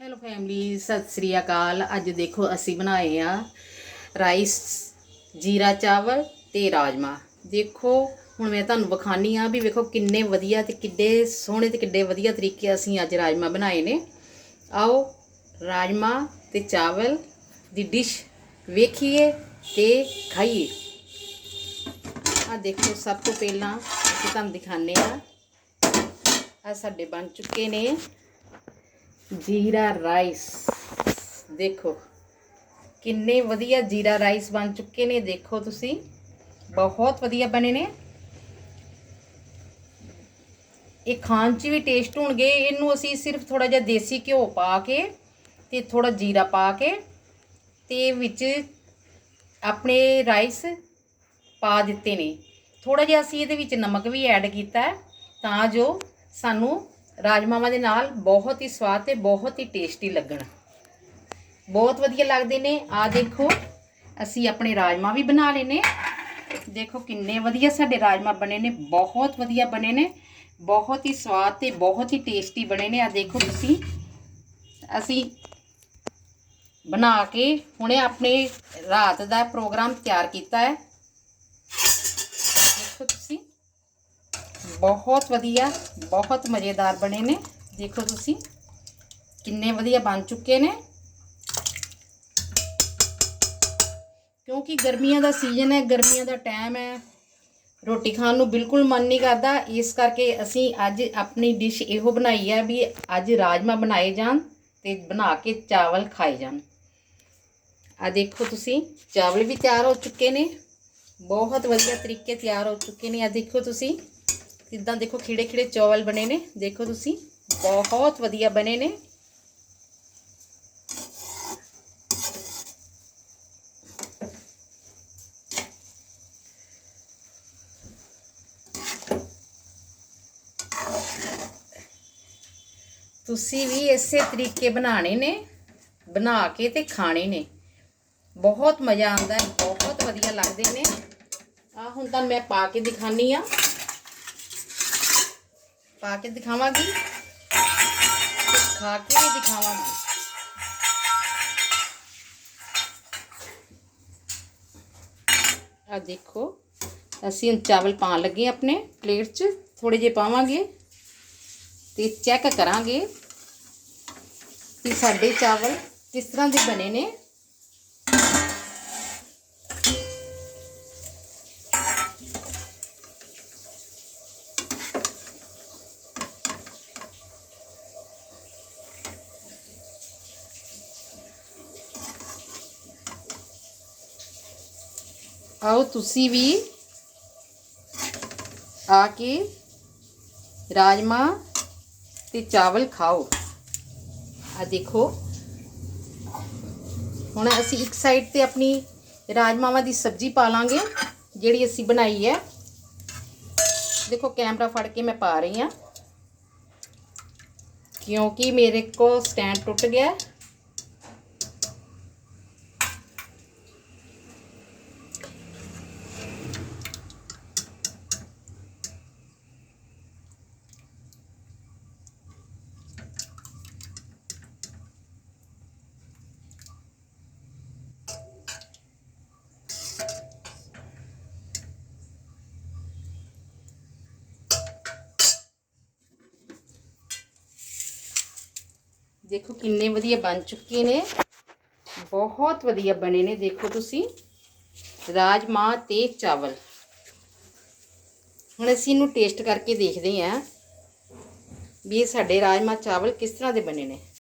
Hello family Sat Sri ਅਕਾਲ। ਅੱਜ ਦੇਖੋ, ਅਸੀਂ ਬਣਾਏ ਆ ਰਾਈਸ, ਜੀਰਾ ਚਾਵਲ ਤੇ ਰਾਜਮਾ। ਦੇਖੋ, ਹੁਣ ਮੈਂ ਤੁਹਾਨੂੰ ਵਿਖਾਨੀ ਆ ਵੀ ਵੇਖੋ ਕਿੰਨੇ ਵਧੀਆ ਤੇ ਕਿੱਡੇ ਸੋਹਣੇ ਤੇ ਕਿੱਡੇ ਵਧੀਆ ਤਰੀਕੇ ਅਸੀਂ ਅੱਜ ਰਾਜਮਾ ਬਣਾਏ ਨੇ। ਆਓ, ਰਾਜਮਾ ਤੇ ਚਾਵਲ ਦੀ ਡਿਸ਼ ਵੇਖੀਏ ਤੇ ਖਾਈਏ। ਆ ਦੇਖੋ, ਸਭ ਤੋਂ ਪਹਿਲਾਂ ਅਸੀਂ ਤੁਹਾਨੂੰ ਦਿਖਾਣੇ ਆ। ਆ ਸਾਡੇ ਬਣ ਚੁੱਕੇ ਨੇ। ਜੀਰਾ ਰਾਈਸ। ਦੇਖੋ, ਕਿੰਨੇ ਵਧੀਆ ਜੀਰਾ ਰਾਈਸ ਬਣ ਚੁੱਕੇ ਨੇ, ਦੇਖੋ ਤੁਸੀਂ। ਬਹੁਤ ਵਧੀਆ ਬਣੇ ਨੇ। ਇਹ ਖਾਣ 'ਚ ਵੀ ਟੇਸਟ ਹੋਣਗੇ। ਇਹਨੂੰ ਅਸੀਂ ਸਿਰਫ ਥੋੜਾ ਜਿਹਾ ਦੇਸੀ ਘਿਓ ਪਾ ਕੇ ਤੇ ਥੋੜਾ ਜੀਰਾ ਪਾ ਕੇ ਤੇ ਵਿੱਚ ਆਪਣੇ ਰਾਈਸ ਪਾ ਦਿੱਤੇ ਨੇ। ਥੋੜਾ ਜਿਹਾ ਅਸੀਂ ਇਹਦੇ ਵਿੱਚ ਨਮਕ ਵੀ ਐਡ ਕੀਤਾ ਤਾਂ ਜੋ ਸਾਨੂੰ ਰਾਜਮਾਵਾਂ ਦੇ ਨਾਲ ਬਹੁਤ ਹੀ ਸਵਾਦ ਤੇ ਬਹੁਤ ਹੀ ਟੇਸਟੀ ਲੱਗਣ। ਬਹੁਤ ਵਧੀਆ ਲੱਗਦੇ ਨੇ। ਆ ਦੇਖੋ, ਅਸੀਂ ਆਪਣੇ ਰਾਜਮਾ ਵੀ ਬਣਾ ਲਏ ਨੇ। ਦੇਖੋ ਕਿੰਨੇ ਵਧੀਆ ਸਾਡੇ ਰਾਜਮਾ ਬਣੇ ਨੇ। ਬਹੁਤ ਵਧੀਆ ਬਣੇ ਨੇ। ਬਹੁਤ ਹੀ ਸਵਾਦ ਤੇ ਬਹੁਤ ਹੀ ਟੇਸਟੀ ਬਣੇ ਨੇ। ਆ ਦੇਖੋ ਤੁਸੀਂ। ਅਸੀਂ ਬਣਾ ਕੇ ਹੁਣੇ ਆਪਣੇ ਰਾਤ ਦਾ ਪ੍ਰੋਗਰਾਮ ਤਿਆਰ ਕੀਤਾ ਹੈ। ਦੇਖੋ ਤੁਸੀਂ। ਬਹੁਤ ਵਧੀਆ, ਬਹੁਤ ਮਜ਼ੇਦਾਰ ਬਣੇ ਨੇ। ਦੇਖੋ ਤੁਸੀਂ, ਕਿੰਨੇ ਵਧੀਆ ਬਣ ਚੁੱਕੇ ਨੇ। ਕਿਉਂਕਿ ਗਰਮੀਆਂ ਦਾ ਸੀਜ਼ਨ ਹੈ, ਗਰਮੀਆਂ ਦਾ ਟਾਈਮ ਹੈ। ਰੋਟੀ ਖਾਣ ਨੂੰ ਬਿਲਕੁਲ ਮਨ ਨਹੀਂ ਕਰਦਾ। ਇਸ ਕਰਕੇ ਅਸੀਂ ਅੱਜ ਆਪਣੀ ਡਿਸ਼ ਇਹੋ ਬਣਾਈ ਹੈ ਵੀ ਅੱਜ ਰਾਜਮਾ ਬਣਾਏ ਜਾਣ ਤੇ ਬਣਾ ਕੇ ਚਾਵਲ ਖਾਏ ਜਾਣ। ਆ ਦੇਖੋ ਤੁਸੀਂ, ਚਾਵਲ ਵੀ ਤਿਆਰ ਹੋ ਚੁੱਕੇ ਨੇ। ਬਹੁਤ ਵਧੀਆ ਤਰੀਕੇ ਤਿਆਰ ਹੋ ਚੁੱਕੇ ਨੇ। ਆ ਦੇਖੋ ਤੁਸੀਂ। ਕਿਦਾਂ ਦੇਖੋ ਖਿੜੇ ਖਿੜੇ ਚਾਵਲ ਬਣੇ ਨੇ ਦੇਖੋ ਤੁਸੀਂ ਬਹੁਤ ਵਧੀਆ ਬਣੇ ਨੇ ਤੁਸੀਂ ਵੀ ਇਸੇ ਤਰੀਕੇ ਬਣਾਣੇ ਨੇ ਬਣਾ ਕੇ ਤੇ ਖਾਣੇ ਨੇ ਬਹੁਤ ਮਜ਼ਾ ਆਉਂਦਾ ਹੈ ਬਹੁਤ ਵਧੀਆ ਲੱਗਦੇ ਨੇ ਆ ਹੁਣ ਤਾਂ ਮੈਂ ਪਾ ਕੇ ਦਿਖਾਨੀ ਆ ਪਾ ਕੇ ਦਿਖਾਵਾਂਗੀ ਤੇ ਖਾ ਕੇ ਵੀ ਦਿਖਾਵਾਂਗੀ ਆ ਦੇਖੋ ਅਸੀਂ ਹੁਣ ਚਾਵਲ ਪਾਣ ਲੱਗੇ ਆਪਣੇ ਪਲੇਟ 'ਚ ਥੋੜੇ ਜਿਹੇ ਪਾਵਾਂਗੇ ਤੇ ਚੈੱਕ ਕਰਾਂਗੇ ਕਿ ਸਾਡੇ ਚਾਵਲ ਕਿਸ ਤਰ੍ਹਾਂ ਦੇ ਬਣੇ ਨੇ ਆਓ ਤੁਸੀਂ ਵੀ ਆ ਕੇ ਰਾਜਮਾ ਤੇ ਚਾਵਲ ਖਾਓ। ਆ ਦੇਖੋ। ਹੁਣ ਅਸੀਂ ਇੱਕ ਸਾਈਡ ਤੇ ਆਪਣੀ ਰਾਜਮਾਵਾਂ ਦੀ ਸਬਜ਼ੀ ਪਾ ਲਾਂਗੇ, ਜਿਹੜੀ ਅਸੀਂ ਬਣਾਈ ਹੈ। ਦੇਖੋ, ਕੈਮਰਾ ਫੜ ਕੇ ਮੈਂ ਪਾ ਰਹੀ ਹਾਂ। ਕਿਉਂਕਿ ਮੇਰੇ ਕੋ ਸਟੈਂਡ ਟੁੱਟ ਗਿਆ। ਦੇਖੋ ਕਿੰਨੇ ਵਧੀਆ ਬਣ ਚੁੱਕੇ ਨੇ। ਬਹੁਤ ਵਧੀਆ ਬਣੇ ਨੇ, ਦੇਖੋ ਤੁਸੀਂ। ਰਾਜਮਾ ਤੇ ਚਾਵਲ। ਹੁਣ ਅਸੀਂ ਇਹਨੂੰ ਟੇਸਟ ਕਰਕੇ ਦੇਖਦੇ ਹਾਂ ਵੀ ਇਹ ਸਾਡੇ ਰਾਜਮਾ ਚਾਵਲ ਕਿਸ ਤਰ੍ਹਾਂ ਦੇ ਬਣੇ ਨੇ।